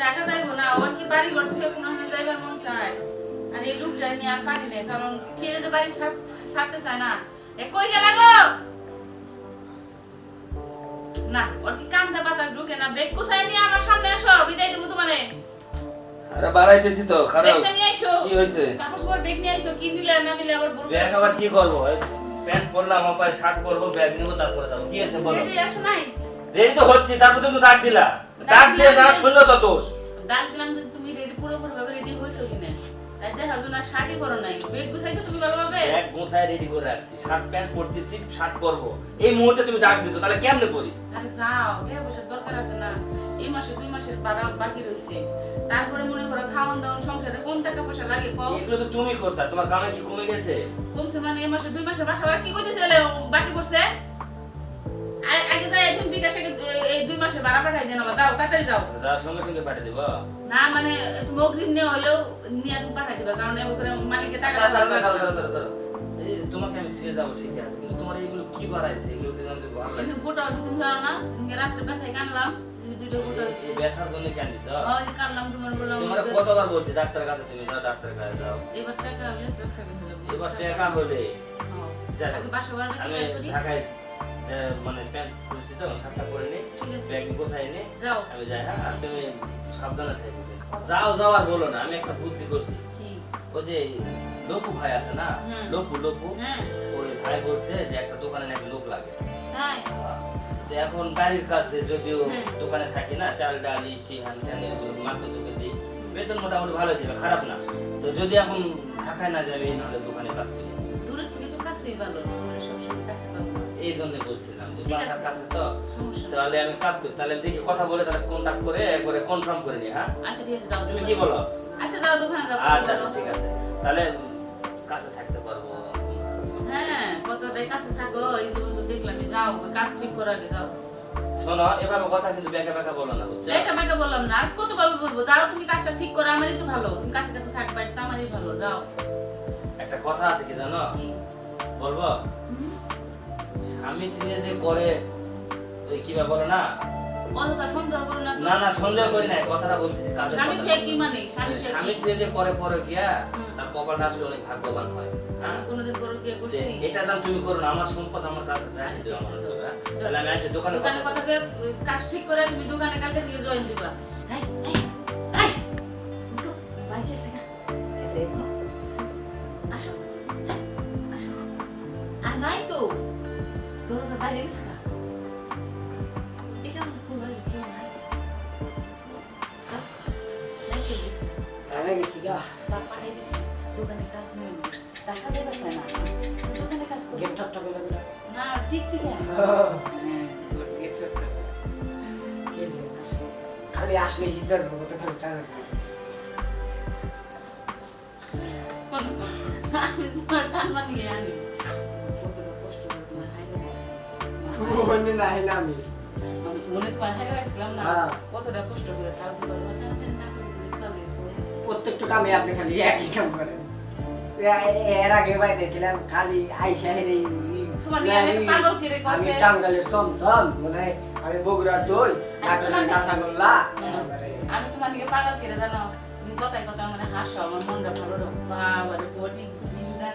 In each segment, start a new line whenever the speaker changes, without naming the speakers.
ঢাকা যাইবো না ওর কি বাড়ি ঘর থেকে কোনো যাইবার মন চায়? আর এই লোকটা আর পারি না কারণ বাড়ি ছাড়তে চায় না। এ কই গেল গো? না ওর কি কান্দা বাতাস ঢুকে না নিয়ে আমার সামনে এসো বিদায় দেবো তোমারে।
আরে বাড়াইতেছি তো খারাপ। কি হয়েছে
কাপড় পর নিয়ে এসো কি নিলে না নিলে আবার বলব।
ব্যাগ আবার কি করব? প্যান্ট পরলাম আমার শার্ট পরবো ব্যাগ নিবো তারপরে যাব। কি হয়েছে বলো?
রেডি আসো নাই?
রেডি তো হচ্ছে তারপর তুমি ডাক দিলা। ডাক দিয়ে না শুনলো তো দোষ।
ডাক দিলাম যে তুমি রেডি পুরোপুরি ভাবে রেডি হয়েছো কিনা? তাই দেখার জন্য পরো নাই। বেগ গুছাইছো তুমি ভালোভাবে।
গোছায় রেডি করে রাখছি। শার্ট প্যান্ট পরতেছি শার্ট পরবো। এই মুহূর্তে তুমি ডাক দিছো তাহলে কেমনে পরি?
আরে যাও টাকা পয়সার দরকার আছে না। এই মাসে দুই মাসের বাকি রয়েছে। তারপরে মনে করো খাওয়ান দাওয়ান সংসারে কোন টাকা পয়সা লাগে কম
এগুলো তো তুমি করতা তোমার কামে কি কমে গেছে?
কমছে মানে এই মাসে দুই মাসের বাসা কি করতেছে বাকি পড়ছে? আগে যাই তুমি বিকাশে এই দুই মাসের ভাড়া পাঠাই দেন যাও তাড়াতাড়ি যাও।
যাওয়ার সঙ্গে সঙ্গে পাঠিয়ে দিবো?
না মানে তুমি অগ্রিম নিয়ে হলেও নিয়ে তুমি পাঠাই দিবা কারণ এমন করে টাকা
তোমাকে আমি যাব ঠিক আছে? কিন্তু তোমার এগুলো কি বাড়াইছে? এগুলো তো আমাদের ভালো লাগে
গোটা তুমি জানো না তুমি রাত্রে ব্যথায় কানলাম তুমি দুটো গোটা
এই- এই ব্যথার জন্য কেন দিছ
ওই কানলাম তোমার বললাম
তোমার কতবার বলছি ডাক্তার কাছে তুমি যাও ডাক্তার কাছে যাও
এবার টাকা
এবার হলে।
আগে বাসা ভাড়াটা
আমি ঢাকায় মানে প্যান্ট তো শার্টটা পরে নি ব্যাগ গোছাই নি
যাও।
আমি যাই হ্যাঁ? তুমি সাবধানে থাকবে। যাও যাও আর বলো না আমি একটা বুদ্ধি করছি। ওই যে লপু ভাই আছে না
হুম।
লপু লপু
হ্যাঁ।
ওই ভাই বলছে যে একটা দোকানে নাকি লোক লাগে। এখন বাড়ির কাছে যদিও দোকানে থাকি না চাল ডাল ইসি হান ত্যান এগুলো মাকে চোখে দিই বেতন মোটামুটি ভালো দিবে খারাপ না। তো যদি এখন ঢাকায় না যাবে নাহলে দোকানে কাজ করি।
দূরে থেকে তো কাছেই ভালো।
এই জন্য বলছিলাম যে বাসার কাছে তো তাহলে আমি কাজ করি তাহলে দেখি কথা বলে তাহলে কন্টাক্ট করে একবারে কনফার্ম করে নি হ্যাঁ?
আচ্ছা ঠিক আছে
তুমি কি বলো?
আচ্ছা যাও দোকানে যাও
আচ্ছা আচ্ছা। ঠিক আছে। তাহলে কাছে থাকতে পারব।
হ্যাঁ কতটাই কাছে থাকো এই যে বন্ধু দেখলাম যাও কাজ ঠিক করে আগে যাও।
শোনো এভাবে কথা কিন্তু বেঁকা বেঁকা বলো না বুঝছ?
একা বেকা বললাম না আর কত ভাবে বলব? যাও তুমি কাজটা ঠিক করো আমারই তো ভালো। তুমি কাছে কাছে থাকবে এটা আমারই ভালো যাও।
একটা কথা আছে কি জানো? বলব? স্বামী নিয়ে যে করে ওই কিবা বলো না?
অযথা সন্দেহ করো না
না না সন্দেহ করি না কথাটা বলতেছি কাজের
স্বামী থেকে কি মানে? স্বামী থেকে
স্বামী
কি?
যে করে পরে গিয়া তার কপালটা আসলে অনেক ভাগ্যবান হয় হ্যাঁ?
আমি কোনোদিন করছি
এটা জান তুমি করো না আমার সম্পদ আমার কাছে আছে আমার হ্যাঁ? তাহলে আমি আসি দোকানে
দোকানে
কথা
কাজ ঠিক করে তুমি দোকানে কালকে থেকে জয়েন দিবা। এই, দরজা বাইরে গেছে না? এখানে কোনো বাইরে কেউ নাই। যাও, নাই কেউ গেছে।
আমি গেছি গা
বাপ পাঠাই দিছে, দোকানে কাজ নেই। টাকা চায় না। দোকানে কাজ করবে।
গেট বেলা বেলা
না, ঠিক ঠিক।
কেছে খালি আসলে হিটার মতো খালি টানা
আমি তোমার টান বানিয়ে আনি
মনে নাই না আমি
মনে
হ্যাঁ।
কতটা কষ্ট করে তাও তো তো।
প্রত্যেকটা কামে আপনি খালি একই কাম করেন এর আগে বাইতেছিলাম খালি আইসা হেরে
তোমার নিয়ে আমি
আমি টাঙ্গালের মানে বগুড়ার দই নাটোরের কাঁচাগোল্লা
আমি তোমার দিকে পাগল করে জানো কথায় কথা আমার হাসো আমার মনটা ভালো বাবারে বডি বিল্ডার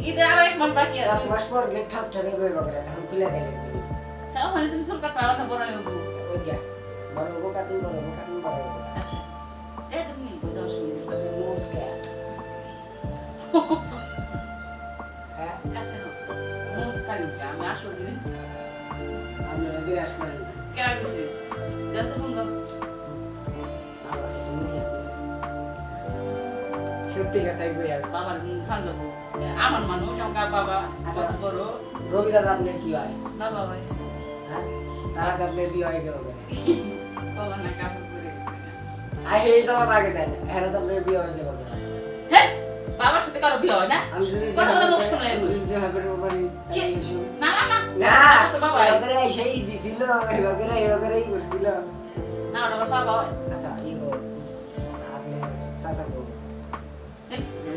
ঈদে
আরও এক মাস বাকি
এক
আছে
মাস পর গেট ঠাক ঠাকে বই বাগরা তখন খুলে গেলে
তাও মানে তুমি চুল কাটবা না বড় হইব
ওই যা বড় বউ কাটুন বড় বউ কাটুন বড় বউ
তুমি দাও শুনি
তবে মুসকে। হ্যাঁ?
কাছে নাও মুস্তানি আমি আসল
বিরাজ
কেন
কথাই কই আমি
বাবার খান দেবো আমার মানুষ আমার বাবা কত বড়।
রবিবার রাত্রে কি হয়?
বাবা ভাই
হ্যাঁ? তারা আপনার বিয়ে হয়ে গেল
বাবা না কাপড় পরে না।
আই এই জমা আগে দেন। এখানে তো আপনার বিয়ে হয়ে গেল
হ্যাঁ বাবার সাথে কারও বিয়ে হয় না? কথা কথা মুখ?
এসো।
না না না
না
বাবা তো বাবা।
এবারে সেই দিছিল এবারে এবারেই করছিল।
না ওটা বাবা
আচ্ছা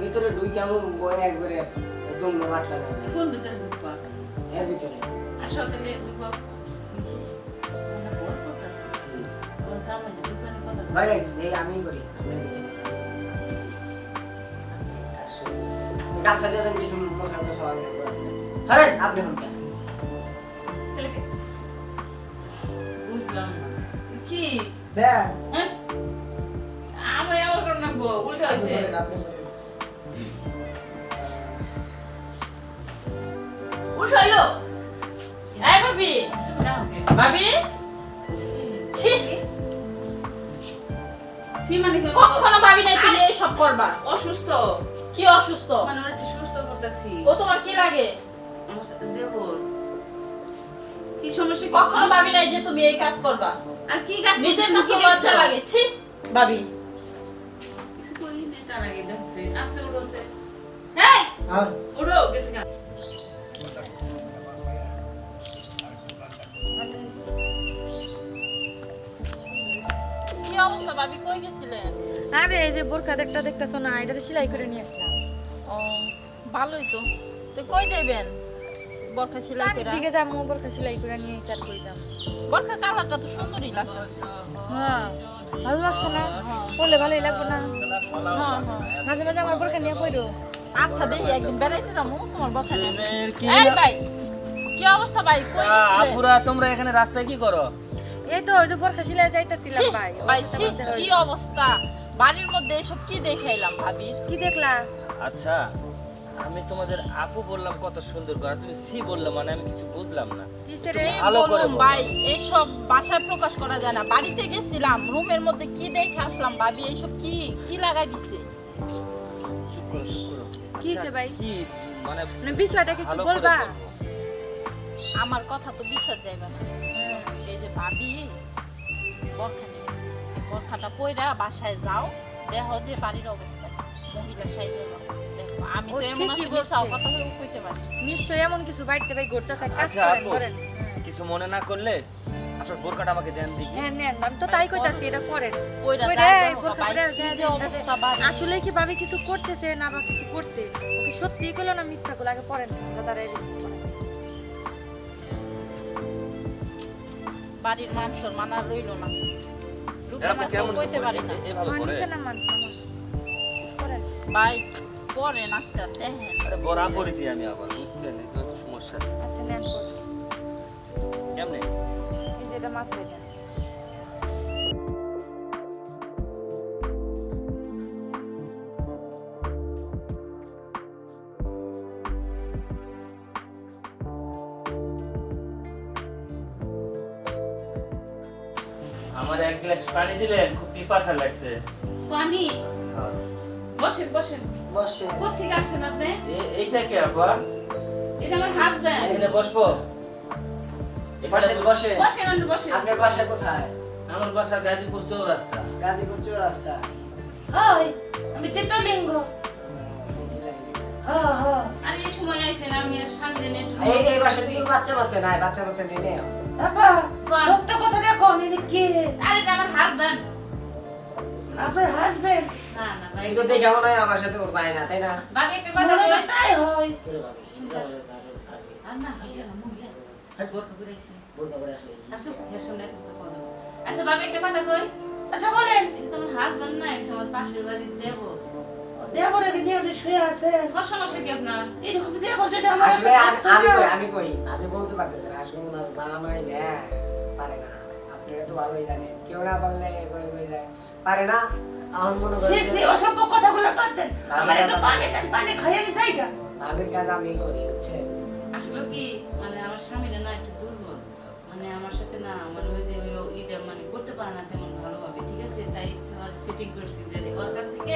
ভিতরে ঢুই কেমন একবারে এই আমি করি দিয়ে কিছু মশা মশা আপনি হন দেখ।
আমি আমার করে নাকবো উল্টা হয়েছে।
আপনি
হইল।
এই ভাবি ভাবি? ছি।
সি মানে
কখনো ভাবি নাই তুমি এইসব করবা।
অসুস্থ।
কি অসুস্থ?
মানে ওরা একটু সুস্থ করতেছি।
ও তোমার কি লাগে?
দেবর কি সমস্যা?
কখনো ভাবি নাই যে তুমি এই কাজ করবা।
আর কি কাজ
নিজের? কাছে লজ্জা লাগে ছি ভাবি
আর
গেছে?
কি অবস্থা ভাবি কই
আরে এই যে বোরখা একটা দেখতেছো না এটা সেলাই করে নিয়ে আসলাম।
ও ভালোই তো। তো কই দেবেন বরখা সেলাই করে
দিকে যাব বোরখা সেলাই করে নিয়ে স্যার করে দাম
বরখা কালারটা তো সুন্দরই লাগতেছে
হ্যাঁ ভালো লাগছে না? পড়লে ভালোই লাগবে না?
হ্যাঁ হ্যাঁ।
মাঝে মাঝে আমার বোরখা নিয়ে পড়ো।
আচ্ছা দেখি একদিন বেড়াইতে যাব তোমার বরখা নিয়ে।
কি?
এই ভাই কি অবস্থা ভাই? কই
আ,
গেছিলেন
আপুরা তোমরা এখানে রাস্তায় কি করো?
এই তো ওই যে বোরখা সেলাই যাইতেছিলাম ভাই
ভাই ছি, কি অবস্থা? বাড়ির মধ্যে এসব কি দেখাইলাম ভাবি?
কি দেখলা?
আচ্ছা। আমি তোমাদের আপু বললাম কত সুন্দর করে তুমি সি বললে মানে আমি কিছু বুঝলাম না। করে
ভাই এসব বাসায় প্রকাশ করা যায় না। বাড়িতে গেছিলাম রুমের মধ্যে কি দেখে আসলাম ভাবি? এইসব কি কি লাগাই দিছে?
চুপ করো চুপ করো।
কি হইছে ভাই?
কি মানে
মানে বিষয়টা কি বলবা?
আমার কথা তো বিশ্বাস যাইবে না। এই যে ভাবি বরখা বরখাটা পইরা বাসায় যাও দেখো যে বাড়ির অবস্থা। মহিলা সাইজে দেখো আমি তো এমন
ঠিকই বলছে।
কথা কইতে পারি।
নিশ্চয়ই এমন কিছু বাড়িতে ভাই ঘুরতেছে কাজ
আচ্ছা,
করেন
আপু।
করেন
কিছু মনে না করলে আপনার বোরকাটা আমাকে দেন দেখি।
হ্যাঁ নেন আমি তো তাই কইতাছি এটা করেন
পইরা
কই
যাও
রে,
দেখো
বোরখা
ভাই,
পরে
কি
যা,
যে
যা,
অবস্থা বাড়ি।
আসলে কি ভাবি কিছু করতেছে না বা কিছু করছে? ওকে সত্যি কইলো না মিথ্যা কইলো? আগে পড়েন আমরা তারা
বাড়ির মান সম্মান আর রইল না। লোকের
কেমন
কইতে পারি না।
এভাবে করে?
নিচে নামান নামান পড়েন।
ভাই পরে নাস্তা দেখেন
আরে বড়া করেছি আমি আবার বুঝছেন? এই তো সমস্যা।
আচ্ছা নেন
কেমনে?
এই যে এটা মাথায় দেন।
আমার এক গ্লাস পানি দিবেন? খুব পিপাসা লাগছে।
পানি? বসেন বসেন।
বসে।
কোথেকে আসছেন আপনি?
এইটা কি আপা
এটা আমার হাজবেন্ড
এখানে বসবো? এখানে
বসে।
বসেন। আপনি বসেন।
আপনার বাসা কোথায়?
আমার বাসা গাজীপুর চৌরাস্তা।
গাজীপুর চৌরাস্তা।
হাই আমি টেটালিঙ্গ। আরে এই সময় আইছেন আমি আর স্বামীরে নেট
এই এই বাসা থেকে বাচ্চা বাচ্চা নাই বাচ্চা বাচ্চা নিয়ে নেও।
আপা সত্য কথাটা কোন ইনি কে?
আরে এটা আমার হাজবেন্ড
আপনার হাজবেন্ড
না না ভাই
এই তো দেখে মনে হয় আমার সাথে ওর যায় না তাই না?
বাকি একটা কথা
তাই হয়।
আচ্ছা বাবা একটা কথা কই।
আচ্ছা বলেন।
তোমার হাজবেন্ড না আমার পাশের বাড়ির দেব।
দেবরে নিয়ে আপনি শুয়ে আছেন।
ওর সমস্যা কি আপনার?
এরকম দেবর যদি আমার
আসলে আমি। কই আমি কই? আমি বলতে পারতেছি না আসলে ওনার জামাই না পারে না। আপনারা তো ভালোই জানেন কেউ না পারলে করে করে যায়। পারে না?
সে সে অসভ্য কথাগুলো বাদ দেন আমার একটু পানি দেন পানি খাই আমি যাই গা
কাজ আমি করি বুঝছেন
আসলে কি মানে আমার স্বামীরা না একটু দুর্বল। মানে আমার সাথে না মানে ওই যে ওই ইটা মানে করতে পারে না তেমন ভালোভাবে ঠিক আছে? তাই সেটিং করছি যে ওর কাছ থেকে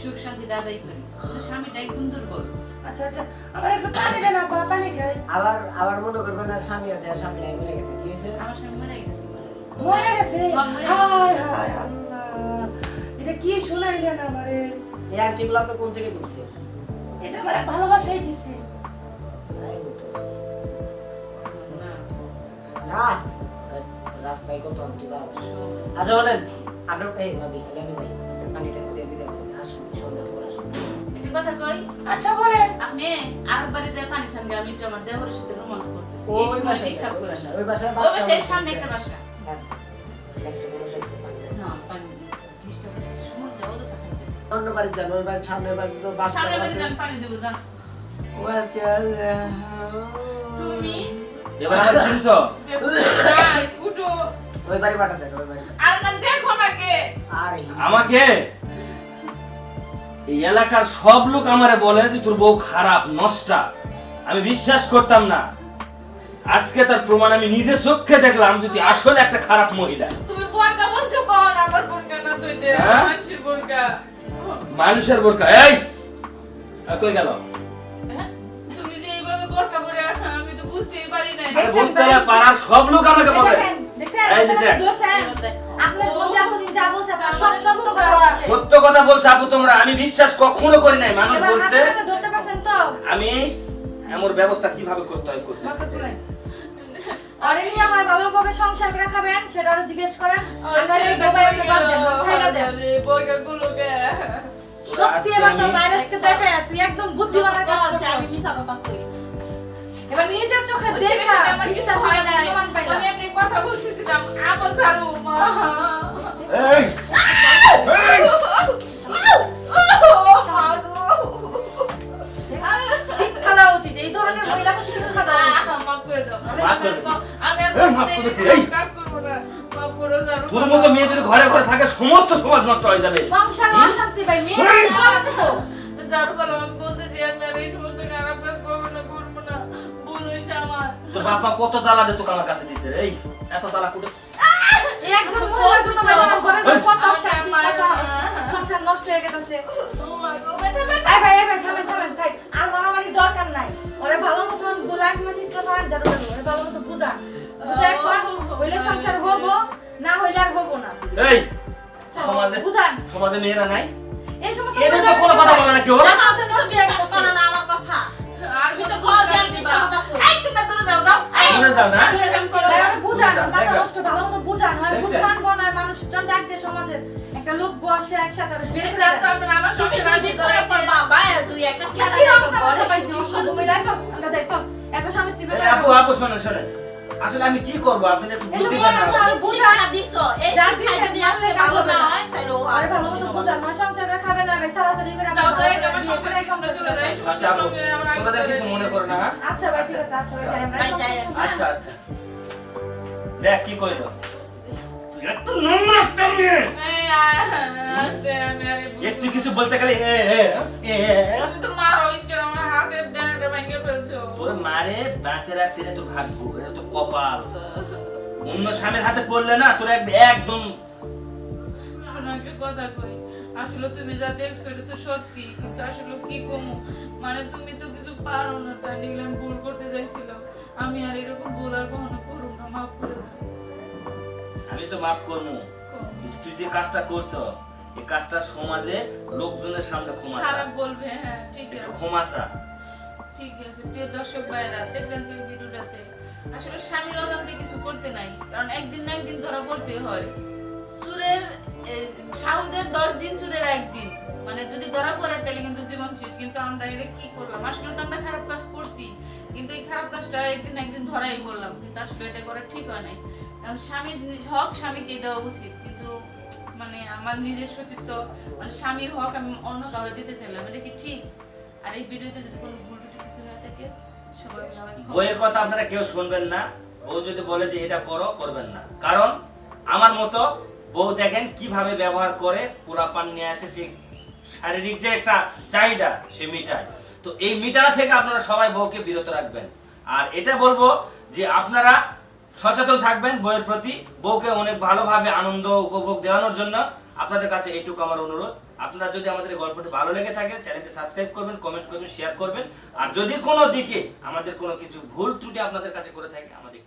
সুখ শান্তি করি। স্বামীটা একদম দুর্বল?
আচ্ছা আচ্ছা আমার একটু পানি দেন আপা পানি খাই।
আবার আবার মনে করবেন না স্বামী আছে আর স্বামী নাই মরে গেছে কি হয়েছে?
আমার স্বামী মরে গেছে।
মরে গেছে? হায় হায়। এটা কি শুনাইলেন আমারে?
এই আংটিগুলো আপনি কোন থেকে কিনছেন
এটা আমার ভালোবাসাই দিছে।
না।
রাস্তায় কত আংটি পাওয়া। আচ্ছা বলেন আপনার এই ভাবি তাহলে আমি যাই। পানিটা দিয়ে বিদায় আসুন সন্ধ্যার পর আসুন।
একটি কথা কই?
আচ্ছা বলেন।
আপনি আর বাড়িতে পানি সান আমি একটু আমার দেবরের সাথে রোমান্স করতেছি।
ওই বাসায়
ডিস্টার্ব করে
ওই বাসায়
ওই
বাচ্চা
বাসায় সামনে একটা বাসা।
হ্যাঁ। অন্য বাড়ি যান ওই বাড়ি সামনের বাড়ি তো বাচ্চা আছে
যান পানি দেবো যান। তুমি
এবার আমার চিনছো
যাই,
ওই বাড়ি পাঠা দেন ওই বাড়ি
আর না দেখো না কে
আর।
আমাকে? এই এলাকার সব লোক আমারে বলে যে তোর বউ খারাপ নষ্টা। আমি বিশ্বাস করতাম না। আজকে তার প্রমাণ আমি নিজে চোখে দেখলাম যদি আসলে একটা খারাপ মহিলা।
তুমি বোরকা বলছো কোন আমার বোরকা না তো এটা? মানুষের বোরকা
মানুষের বোরকা। এই! কই গেল?
হ্যাঁ? তুমি যে এইভাবে বোরকা পরে আমি তো বুঝতেই পারি না
বুঝতে না সব লোক আমাকে বলে। এই যে দেখ।
আপনার বোন যে এতদিন যা বলছে আপনার সব সত্য কথা বলছে।
সত্য কথা বলছে আপু তোমরা আমি বিশ্বাস কখনো করি নাই মানুষ বলছে
ধরতে পারছেন তো?
আমি এমন ব্যবস্থা কীভাবে করতে হয় করতেছি।
আমার ভালোভাবে সংসার করে খাবেন সেটা জিজ্ঞেস করেন। আমরা এই ডোবাই একটা বাদ দেন ছাইরা দেন।
বোরকা গুলোকে
সত্যি এবার তো ভাইরাসকে দেখে তুই একদম বুদ্ধিমানের কাজ
কল যে আমি। মিছা কথা কই
এবার নিজের চোখে দেখা
আমার কিছু হয়
না
আমি এমনি কথা বলতেছিলাম, আবার ছাড়ো, মা।
এই এই!
মা গো।
শিক্ষা দেওয়া উচিত এই ধরনের মহিলাকে শিক্ষা দেওয়া উচিত।
মাফ করে দাও। আমি আর। কাজ
তোর মতো মেয়ে যদি ঘরে ঘরে থাকে সমস্ত সমাজ নষ্ট হয়ে যাবে।
সংসার অশান্তি ভাই মেয়ে
যার ফলে আমি বলতেছি, আমি আর এই সমস্ত খারাপ কাজ করব না, করব না। ভুল হয়েছে আমার।
তোর বাপ মা কত জ্বালা দে তোকে আমার কাছে দিছে এই এত জ্বালা কুটে।
একজন মহিলার জন্য কত অশান্তি সংসার নষ্ট হয়ে গেছে।
ও মা গো, ব্যথা, ব্যথা।
এই ভাই ভাই থামেন থামেন ভাই আর মারামারি দরকার নাই। ওরে ভালো মতন বুঝান ঠিক কথা জানো ওরে ভালো মতো বুঝান বুঝাই কর হইলে সংসার হব না হইলে আর হব না।
এই সমাজে
বুঝান।
সমাজে মেয়েরা নাই?
এই সমস্ত
এদের তো কোনো কথা বলে না কেউ
জামাল তুমি তো বিশ্বাস না। আমার কথা।
আর
তুমি তো কল যে
কথা
আমি
দিবা?
মিছা কথা কই
এই, তোমরা দূরে যাও, যাও। এই,
দূরে যাও না।
দূরে যাম করো।
বুঝান
বুঝান,
মাথা নষ্ট ভালো মতো বুঝান
দেখছেন?
বুঝবান মানুষজন ডাক সমাজে একটা লোক বসে একসাথে বের করে।
আমার সঙ্গে
করবা একটা ছেড়ে
আমরা যাই, চল। এত স্বামী স্ত্রী
আপু আপু শোনেন শোনেন আসলে আমি কি করব আপনি একটু বুদ্ধি দেন না আমাকে।
বুঝান।
দিছো এই
যা
শিক্ষা
দিছেন,
যদি
মানলে
ভালো না
না।
হয় তাহলে
আরে ভালো মতো বুঝান, নয় সংসার খাবে না, ভাই, সারাসারি করে আমরা
তো,
ভালো
এই
করে
আমার সংসার
সংসার
চলে যায়।
আচ্ছা তোমাদের কিছু মনে করো না হ্যাঁ?
আচ্ছা ভাই, ঠিক আছে, আচ্ছা ভাই, যাই আমরা।
আচ্ছা আচ্ছা দেখ কি কইল এত একটা মেয়ে
আমি
একটু কিছু বলতে গেলে এ এ এ,
তো মারো ডানাটা ফেলছো?
তোর মারে বাঁচে রাখছি এটা তোর ভাগ্য এটা তোর কপাল। অন্য স্বামীর হাতে পড়লে না তোর একদম
কথা কই। আসলে তুমি যা দেখছ এটা তো সত্যি কিন্তু আসলে কি কমু? মানে তুমি তো কিছু পারো না তাই নিলে আমি ভুল করতে চাইছিলাম। আমি আর এরকম ভুল আর কখনো করব না মাফ করে
আমি তো মাফ করব কিন্তু তুই যে কাজটা করছ এই কাজটা সমাজে লোকজনের সামনে ক্ষমা
খারাপ বলবে হ্যাঁ ঠিক আছে।
ক্ষমাসা
মানে যদি ধরা পড়ে, তাহলে কিন্তু জীবন শেষ। কিন্তু আমরা এটা কি করলাম? আসলে তো আমরা খারাপ কাজ করছি, কিন্তু এই খারাপ কাজটা একদিন একদিন ধরাই বললাম কিন্তু আসলে এটা করা ঠিক হয় নাই। কারণ স্বামীর হক স্বামীকে দেওয়া উচিত। কিন্তু মানে আমার নিজের সতীত্ব মানে স্বামীর হক আমি অন্য কাউকে দিতে চাইলাম, এটা কি ঠিক? আর এই ভিডিওতে যদি কোনো
বইয়ের কথা আপনারা কেউ শুনবেন না। বউ যদি বলে যে এটা করো করবেন না। কারণ আমার মতো বউ দেখেন কীভাবে ব্যবহার করে পুরা পান নিয়ে আসে যে শারীরিক যে একটা চাহিদা সে মিটায় তো এই মিটানো থেকে আপনারা সবাই বউকে বিরত রাখবেন। আর এটা বলব যে আপনারা সচেতন থাকবেন বইয়ের প্রতি। বউকে অনেক ভালোভাবে আনন্দ উপভোগ দেওয়ানোর জন্য। আপনাদের কাছে এইটুকু আমার অনুরোধ। আপনারা যদি আমাদের গল্পটি ভালো লেগে থাকে চ্যানেলটি সাবস্ক্রাইব করবেন কমেন্ট করবেন শেয়ার করবেন। আর যদি কোনো দিকে আমাদের কোনো কিছু ভুল ত্রুটি আপনাদের কাছে করে থাকে, আমাদের